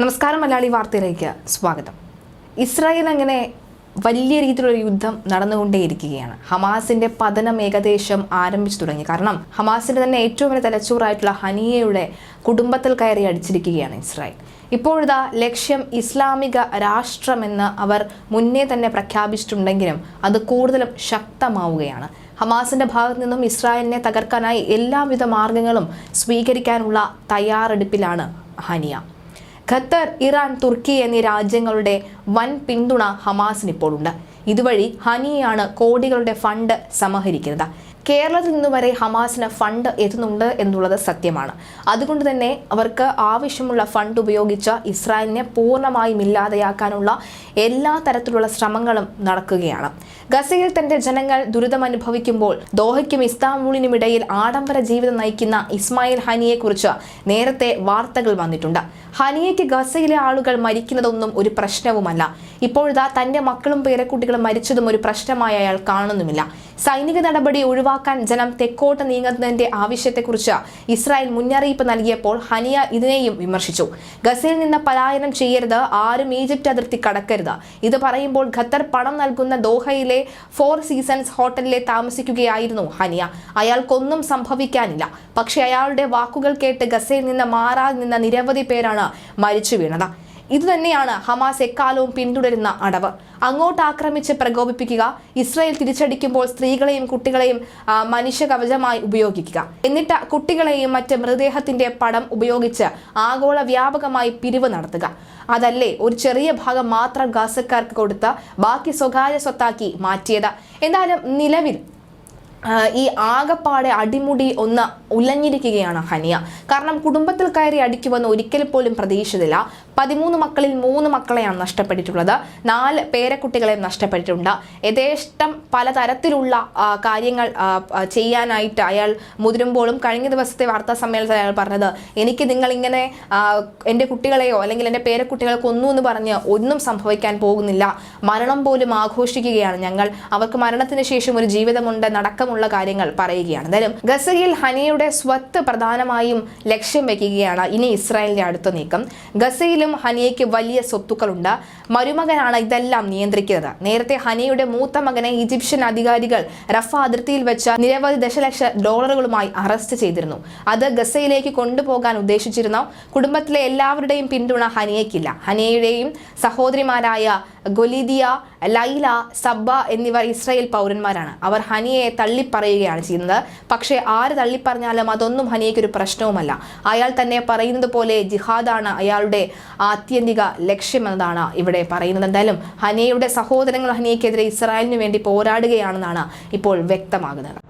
നമസ്കാരം മലയാളി വാർത്തയിലേക്ക് സ്വാഗതം. ഇസ്രായേൽ അങ്ങനെ വലിയ രീതിയിലുള്ള യുദ്ധം നടന്നുകൊണ്ടേയിരിക്കുകയാണ്. ഹമാസിന്റെ പതനം ഏകദേശം ആരംഭിച്ചു തുടങ്ങി. കാരണം ഹമാസിന്റെ തന്നെ ഏറ്റവും വലിയ തലച്ചോറായിട്ടുള്ള ഹനിയയുടെ കുടുംബത്തിൽ കയറി അടിച്ചിരിക്കുകയാണ് ഇസ്രായേൽ. ഇപ്പോഴിതാ ലക്ഷ്യം ഇസ്ലാമിക രാഷ്ട്രമെന്ന് അവർ മുന്നേ തന്നെ പ്രഖ്യാപിച്ചിട്ടുണ്ടെങ്കിലും അത് കൂടുതലും ശക്തമാവുകയാണ്. ഹമാസിന്റെ ഭാഗത്തു നിന്നും ഇസ്രായേലിനെ തകർക്കാനായി എല്ലാവിധ മാർഗങ്ങളും സ്വീകരിക്കാനുള്ള തയ്യാറെടുപ്പിലാണ് ഹനിയ. ഖത്തർ ഇറാൻ തുർക്കി എന്നീ രാജ്യങ്ങളുടെ വൻ പിന്തുണ ഹമാസിന് ഇപ്പോഴുണ്ട് ഇതുവഴി ഹനിയാണ് കോടികളുടെ ഫണ്ട് സമാഹരിക്കുന്നത്. കേരളത്തിൽ നിന്ന് വരെ ഹമാസിന് ഫണ്ട് എത്തുന്നുണ്ട് എന്നുള്ളത് സത്യമാണ്. അതുകൊണ്ട് തന്നെ അവർക്ക് ആവശ്യമുള്ള ഫണ്ട് ഉപയോഗിച്ച് ഇസ്രായേലിനെ പൂർണമായും ഇല്ലാതെയാക്കാനുള്ള എല്ലാ തരത്തിലുള്ള ശ്രമങ്ങളും നടക്കുകയാണ്. ഗസയിൽ തന്റെ ജനങ്ങൾ ദുരിതമനുഭവിക്കുമ്പോൾ ദോഹയ്ക്കും ഇസ്താംബൂളിനും ഇടയിൽ ആഡംബര ജീവിതം നയിക്കുന്ന ഇസ്മായിൽ ഹനിയെക്കുറിച്ച് നേരത്തെ വാർത്തകൾ വന്നിട്ടുണ്ട്. ഹനിയയ്ക്ക് ഗസയിലെ ആളുകൾ മരിക്കുന്നതൊന്നും ഒരു പ്രശ്നവുമല്ല. ഇപ്പോഴിതാ തന്റെ മക്കളും പേരക്കുട്ടികളും മരിച്ചതും ഒരു പ്രശ്നമായി അയാൾ കാണുന്നുമില്ല. സൈനിക നടപടി ഒഴിവാക്കാൻ ജനം തെക്കോട്ട് നീങ്ങുന്നതിന്റെ ആവശ്യത്തെക്കുറിച്ച് ഇസ്രായേൽ മുന്നറിയിപ്പ് നൽകിയപ്പോൾ ഹനിയ ഇതിനെയും വിമർശിച്ചു. ഗസയിൽ നിന്ന് പലായനം ചെയ്യരുത് ആരും ഈജിപ്റ്റ് അതിർത്തി കടക്കരുത്. ഇത് പറയുമ്പോൾ ഖത്തർ പണം നൽകുന്ന ദോഹയിലെ ഫോർ സീസൺസ് ഹോട്ടലിലെ താമസിക്കുകയായിരുന്നു ഹനിയ. അയാൾക്കൊന്നും സംഭവിക്കാനില്ല. പക്ഷേ അയാളുടെ വാക്കുകൾ കേട്ട് ഗസയിൽ നിന്ന് മാറാതെ നിന്ന നിരവധി പേരാണ് മരിച്ചു വീണത്. ഇതുതന്നെയാണ് ഹമാസ് എക്കാലവും പിന്തുടരുന്ന അടവ്. അങ്ങോട്ട് ആക്രമിച്ച് പ്രകോപിപ്പിക്കുക ഇസ്രായേൽ തിരിച്ചടിക്കുമ്പോൾ സ്ത്രീകളെയും കുട്ടികളെയും മനുഷ്യ കവചമായി ഉപയോഗിക്കുക. എന്നിട്ട് കുട്ടികളെയും മറ്റ് മൃതദേഹത്തിന്റെ പടം ഉപയോഗിച്ച് ആഗോള വ്യാപകമായി പിരിവ് നടത്തുക. അതല്ലേ ഒരു ചെറിയ ഭാഗം മാത്രം ഗാസക്കാർക്ക് കൊടുത്ത് ബാക്കി സ്വകാര്യ സ്വത്താക്കി മാറ്റിയത്. എന്തായാലും നിലവിൽ ഈ ആകപ്പാടെ അടിമുടി ഒന്ന് ഉലഞ്ഞിരിക്കുകയാണ് ഹനിയ. കാരണം കുടുംബത്തിൽ കയറി അടിക്കുമെന്ന് ഒരിക്കൽ പോലും പ്രതീക്ഷിച്ചില്ല. പതിമൂന്ന് മക്കളിൽ മൂന്ന് മക്കളെയാണ് നഷ്ടപ്പെട്ടിട്ടുള്ളത്. നാല് പേരക്കുട്ടികളെ നഷ്ടപ്പെട്ടിട്ടുണ്ട്. യഥേഷ്ടം പലതരത്തിലുള്ള കാര്യങ്ങൾ ചെയ്യാനായിട്ട് അയാൾ മുതിരുമ്പോഴും കഴിഞ്ഞ ദിവസത്തെ വാർത്താ സമ്മേളനത്തിൽ അയാൾ പറഞ്ഞത് എനിക്ക് നിങ്ങളിങ്ങനെ എന്റെ കുട്ടികളെയോ അല്ലെങ്കിൽ എന്റെ പേരക്കുട്ടികളെ കൊന്നു എന്ന് പറഞ്ഞ് ഒന്നും സംഭവിക്കാൻ പോകുന്നില്ല. മരണം പോലും ആഘോഷിക്കുകയാണ് ഞങ്ങൾ. അവർക്ക് മരണത്തിന് ശേഷം ഒരു ജീവിതമുണ്ട്. നടക്കമുള്ള കാര്യങ്ങൾ പറയുകയാണ്. എന്തായാലും ഗസയിൽ ഹനിയുടെ സ്വത്ത് പ്രധാനമായും ലക്ഷ്യം വെക്കുകയാണ് ഇനി ഇസ്രായേലിന്റെ അടുത്ത നീക്കം. ഗസയിലും ഹനിയയ്ക്ക് വലിയ സ്വത്തുക്കളുണ്ട്. മരുമകനാണ് ഇതെല്ലാം നിയന്ത്രിക്കുന്നത്. നേരത്തെ ഹനിയുടെ മൂത്ത മകനെ ഈജിപ്ഷ്യൻ അധികാരികൾ റഫ അതിർത്തിയിൽ വെച്ച നിരവധി ദശലക്ഷ ഡോളറുകളുമായി അറസ്റ്റ് ചെയ്തിരുന്നു. അത് ഗസയിലേക്ക് കൊണ്ടുപോകാൻ ഉദ്ദേശിച്ചിരുന്ന. കുടുംബത്തിലെ എല്ലാവരുടെയും പിന്തുണ ഹനിയയ്ക്കില്ല ഹനിയയുടെയും സഹോദരിമാരായ ഗൊലിദിയ ലൈല സബ്ബ എന്നിവർ ഇസ്രായേൽ പൗരന്മാരാണ്. അവർ ഹനിയെ തള്ളിപ്പറയുകയാണ് ചെയ്യുന്നത്. പക്ഷേ ആര് തള്ളിപ്പറഞ്ഞാലും അതൊന്നും ഹനിയയ്ക്ക് ഒരു പ്രശ്നവുമല്ല. അയാൾ തന്നെ പറയുന്നത് പോലെ ജിഹാദാണ് അയാളുടെ ആത്യന്തിക ലക്ഷ്യമെന്നതാണ് ഇവിടെ പറയുന്നത്. എന്തായാലും ഹനിയയുടെ സഹോദരങ്ങൾ ഹനിയയ്ക്കെതിരെ ഇസ്രായേലിന് വേണ്ടി പോരാടുകയാണെന്നാണ് ഇപ്പോൾ വ്യക്തമാകുന്നത്.